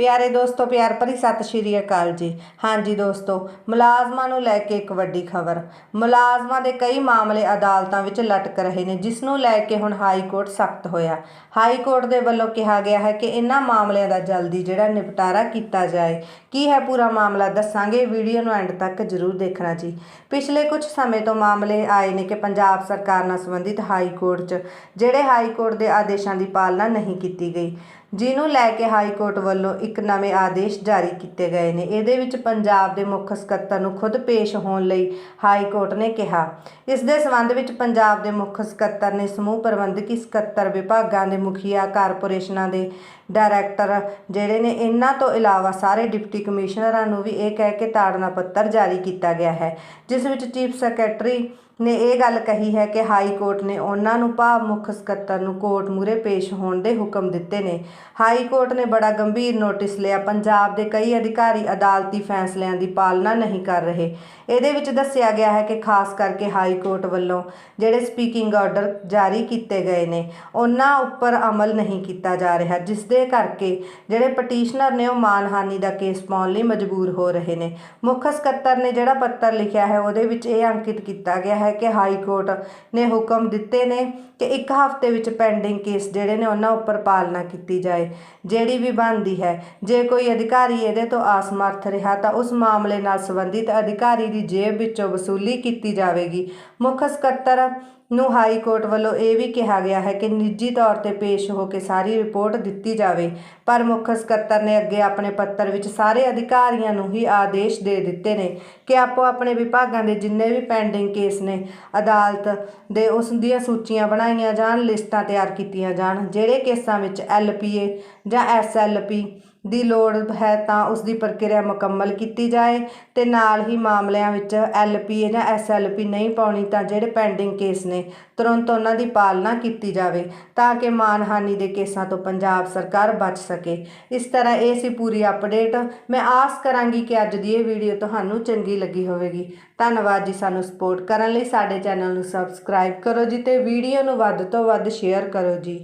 ਪਿਆਰੇ ਦੋਸਤੋ, ਪਿਆਰ ਭਰੀ ਸਤਿ ਸ਼੍ਰੀ ਅਕਾਲ ਜੀ। ਹਾਂਜੀ ਦੋਸਤੋ, ਮੁਲਾਜ਼ਮਾਂ ਨੂੰ ਲੈ ਕੇ ਇੱਕ ਵੱਡੀ ਖਬਰ। ਮੁਲਾਜ਼ਮਾਂ ਦੇ ਕਈ ਮਾਮਲੇ ਅਦਾਲਤਾਂ ਵਿੱਚ ਲਟਕ ਰਹੇ ਨੇ ਜਿਸ ਨੂੰ ਲੈ ਕੇ ਹੁਣ ਹਾਈ ਕੋਰਟ ਸਖਤ ਹੋਇਆ। ਹਾਈ ਕੋਰਟ ਦੇ ਵੱਲੋਂ ਕਿਹਾ ਗਿਆ ਹੈ ਕਿ ਇਹਨਾਂ ਮਾਮਲਿਆਂ ਦਾ ਜਲਦੀ ਜਿਹੜਾ ਨਿਪਟਾਰਾ ਕੀਤਾ ਜਾਏ। ਕੀ ਹੈ ਪੂਰਾ ਮਾਮਲਾ, ਦੱਸਾਂਗੇ। ਵੀਡੀਓ ਨੂੰ ਐਂਡ ਤੱਕ ਜ਼ਰੂਰ ਦੇਖਣਾ ਜੀ। ਪਿਛਲੇ ਕੁਝ ਸਮੇਂ ਤੋਂ ਮਾਮਲੇ ਆਏ ਨੇ ਕਿ ਪੰਜਾਬ ਸਰਕਾਰ ਨਾਲ ਸੰਬੰਧਿਤ ਹਾਈ ਕੋਰਟ 'ਚ, ਜਿਹੜੇ ਹਾਈ ਕੋਰਟ ਦੇ ਆਦੇਸ਼ਾਂ ਦੀ ਪਾਲਣਾ ਨਹੀਂ ਕੀਤੀ ਗਈ। ਜਿਹਨੂੰ ਲੈ ਕੇ ਹਾਈ ਕੋਰਟ ਵੱਲੋਂ ਇੱਕ ਨਵੇਂ ਆਦੇਸ਼ ਜਾਰੀ ਕੀਤੇ ਗਏ ਨੇ। ਇਹਦੇ ਵਿੱਚ ਪੰਜਾਬ ਦੇ ਮੁੱਖ ਸਕੱਤਰ ਨੂੰ ਖੁਦ ਪੇਸ਼ ਹੋਣ ਲਈ ਹਾਈ ਕੋਰਟ ਨੇ ਕਿਹਾ। ਇਸ ਦੇ ਸੰਬੰਧ ਵਿੱਚ ਪੰਜਾਬ ਦੇ ਮੁੱਖ ਸਕੱਤਰ ਨੇ ਸਮੂਹ ਪ੍ਰਬੰਧਕੀ ਸਕੱਤਰ ਵਿਭਾਗਾਂ ਦੇ ਮੁਖੀਆ ਕਾਰਪੋਰੇਸ਼ਨਾਂ ਦੇ ਡਾਇਰੈਕਟਰ ਜਿਹੜੇ ਨੇ, ਇਹਨਾਂ ਤੋਂ ਇਲਾਵਾ ਸਾਰੇ ਡਿਪਟੀ ਕਮਿਸ਼ਨਰਾਂ ਨੂੰ ਵੀ ਇਹ ਕਹਿ ਕੇ ਤਾੜਨਾ ਪੱਤਰ ਜਾਰੀ ਕੀਤਾ ਗਿਆ ਹੈ, ਜਿਸ ਵਿੱਚ ਚੀਫ ਸੈਕਟਰੀ ਨੇ ਇਹ ਗੱਲ ਕਹੀ ਹੈ ਕਿ ਹਾਈ ਕੋਰਟ ਨੇ ਉਹਨਾਂ ਨੂੰ ਭਾਵ ਮੁੱਖ ਸਕੱਤਰ ਨੂੰ ਕੋਰਟ ਮੂਰੇ ਪੇਸ਼ ਹੋਣ ਦੇ ਹੁਕਮ ਦਿੱਤੇ ਨੇ। ਹਾਈ ਕੋਰਟ ਨੇ ਬੜਾ ਗੰਭੀਰ ਨੋਟਿਸ ਲਿਆ। ਪੰਜਾਬ ਦੇ ਕਈ ਅਧਿਕਾਰੀ ਅਦਾਲਤੀ ਫੈਸਲਿਆਂ ਦੀ ਪਾਲਣਾ ਨਹੀਂ ਕਰ ਰਹੇ। ਇਹਦੇ ਵਿੱਚ ਦੱਸਿਆ ਗਿਆ ਹੈ ਕਿ ਖਾਸ ਕਰਕੇ ਹਾਈ ਕੋਰਟ ਵੱਲੋਂ ਜਿਹੜੇ ਸਪੀਕਿੰਗ ਆਰਡਰ ਜਾਰੀ ਕੀਤੇ ਗਏ ਨੇ, ਉਹਨਾਂ ਉੱਪਰ ਅਮਲ ਨਹੀਂ ਕੀਤਾ ਜਾ ਰਿਹਾ ਜਿਸ ਦੇ ਕਰਕੇ ਜਿਹੜੇ ਪਟੀਸ਼ਨਰ ਨੇ ਉਹ ਮਾਨਹਾਨੀ ਦਾ ਕੇਸ ਪਾਉਣ ਲਈ ਮਜਬੂਰ ਹੋ ਰਹੇ ਨੇ। ਮੁੱਖ ਸਕੱਤਰ ਨੇ ਜਿਹੜਾ ਪੱਤਰ ਲਿਖਿਆ ਹੈ, ਉਹਦੇ ਵਿੱਚ ਇਹ ਅੰਕਿਤ ਕੀਤਾ ਗਿਆ ਹੈ ਕਿ ਹਾਈ ਕੋਰਟ ਨੇ ਹੁਕਮ ਦਿੱਤੇ ਨੇ ਕਿ ਇੱਕ ਹਫ਼ਤੇ ਵਿੱਚ ਪੈਂਡਿੰਗ ਕੇਸ ਜਿਹੜੇ ਨੇ ਉਹਨਾਂ ਉੱਪਰ ਪਾਲਣਾ ਕੀਤੀ ਜਾਏ। ਜਿਹੜੀ ਵੀ ਬਣਦੀ ਹੈ, ਜੇ ਕੋਈ ਅਧਿਕਾਰੀ ਇਹਦੇ ਤੋਂ ਅਸਮਰਥ ਰਿਹਾ ਤਾਂ ਉਸ ਮਾਮਲੇ ਨਾਲ ਸੰਬੰਧਿਤ ਅਧਿਕਾਰੀ ਦੀ ਜੇਬ ਵਿੱਚੋਂ ਵਸੂਲੀ ਕੀਤੀ ਜਾਵੇਗੀ। ਮੁੱਖ ਸਕੱਤਰ ਨੂੰ ਹਾਈ ਕੋਰਟ ਵੱਲੋਂ ਇਹ ਵੀ ਕਿਹਾ ਗਿਆ ਹੈ ਕਿ ਨਿੱਜੀ ਤੌਰ ਤੇ ਪੇਸ਼ ਹੋ ਕੇ ਸਾਰੀ ਰਿਪੋਰਟ ਦਿੱਤੀ ਜਾਵੇ, ਪਰ ਮੁੱਖ ਸਕੱਤਰ ਨੇ ਅੱਗੇ ਆਪਣੇ ਪੱਤਰ ਵਿੱਚ ਸਾਰੇ ਅਧਿਕਾਰੀਆਂ ਨੂੰ ਹੀ ਆਦੇਸ਼ ਦੇ ਦਿੱਤੇ ਨੇ ਕਿ ਆਪੋ ਆਪਣੇ ਵਿਭਾਗਾਂ ਦੇ ਜਿੰਨੇ ਵੀ ਪੈਂਡਿੰਗ ਕੇਸ ਨੇ ਅਦਾਲਤ ਦੇ ਉਸ ਦੀਆਂ ਸੂਚੀਆਂ ਬਣਾਈਆਂ ਜਾਣ, ਲਿਸਟਾਂ ਤਿਆਰ ਕੀਤੀਆਂ ਜਾਣ, ਜਿਹੜੇ ਕੇਸਾਂ ਵਿੱਚ ਐਲਪੀਏ ਜਾਂ ਐਸਐਲਪੀ ਦੀ ਲੋੜ ਹੈ ਤਾਂ ਉਸ ਦੀ ਪ੍ਰਕਿਰਿਆ ਮੁਕੰਮਲ ਕੀਤੀ ਜਾਏ ਤੇ ਨਾਲ ਹੀ ਮਾਮਲਿਆਂ ਵਿੱਚ ਐਲਪੀਏ ਜਾਂ ਐਸਐਲਪੀ ਨਹੀਂ ਪਾਉਣੀ ਤਾਂ ਜਿਹੜੇ ਪੈਂਡਿੰਗ ਕੇਸ ਨੇ, ਤੁਰੰਤ ਉਹਨਾਂ ਦੀ ਪਾਲਣਾ ਕੀਤੀ ਜਾਵੇ ਤਾਂ ਕਿ ਮਾਨਹਾਨੀ ਦੇ ਕੇਸਾਂ ਤੋਂ ਪੰਜਾਬ ਸਰਕਾਰ ਬਚ ਸਕੇ। ਇਸ ਤਰ੍ਹਾਂ ਇਹ ਸੀ ਪੂਰੀ ਅਪਡੇਟ ਮੈਂ ਆਸ ਕਰਾਂਗੀ ਕਿ ਅੱਜ ਦੀ ਇਹ ਵੀਡੀਓ ਤੁਹਾਨੂੰ ਚੰਗੀ ਲੱਗੀ ਹੋਵੇਗੀ। ਧੰਨਵਾਦ ਜੀ ਸਾਨੂੰ ਸਪੋਰਟ ਕਰਨ ਲਈ। ਸਾਡੇ ਚੈਨਲ ਨੂੰ ਸਬਸਕ੍ਰਾਈਬ ਕਰੋ ਜੀ ਤੇ ਵੀਡੀਓ ਨੂੰ ਵੱਧ ਤੋਂ ਵੱਧ ਸ਼ੇਅਰ ਕਰੋ ਜੀ।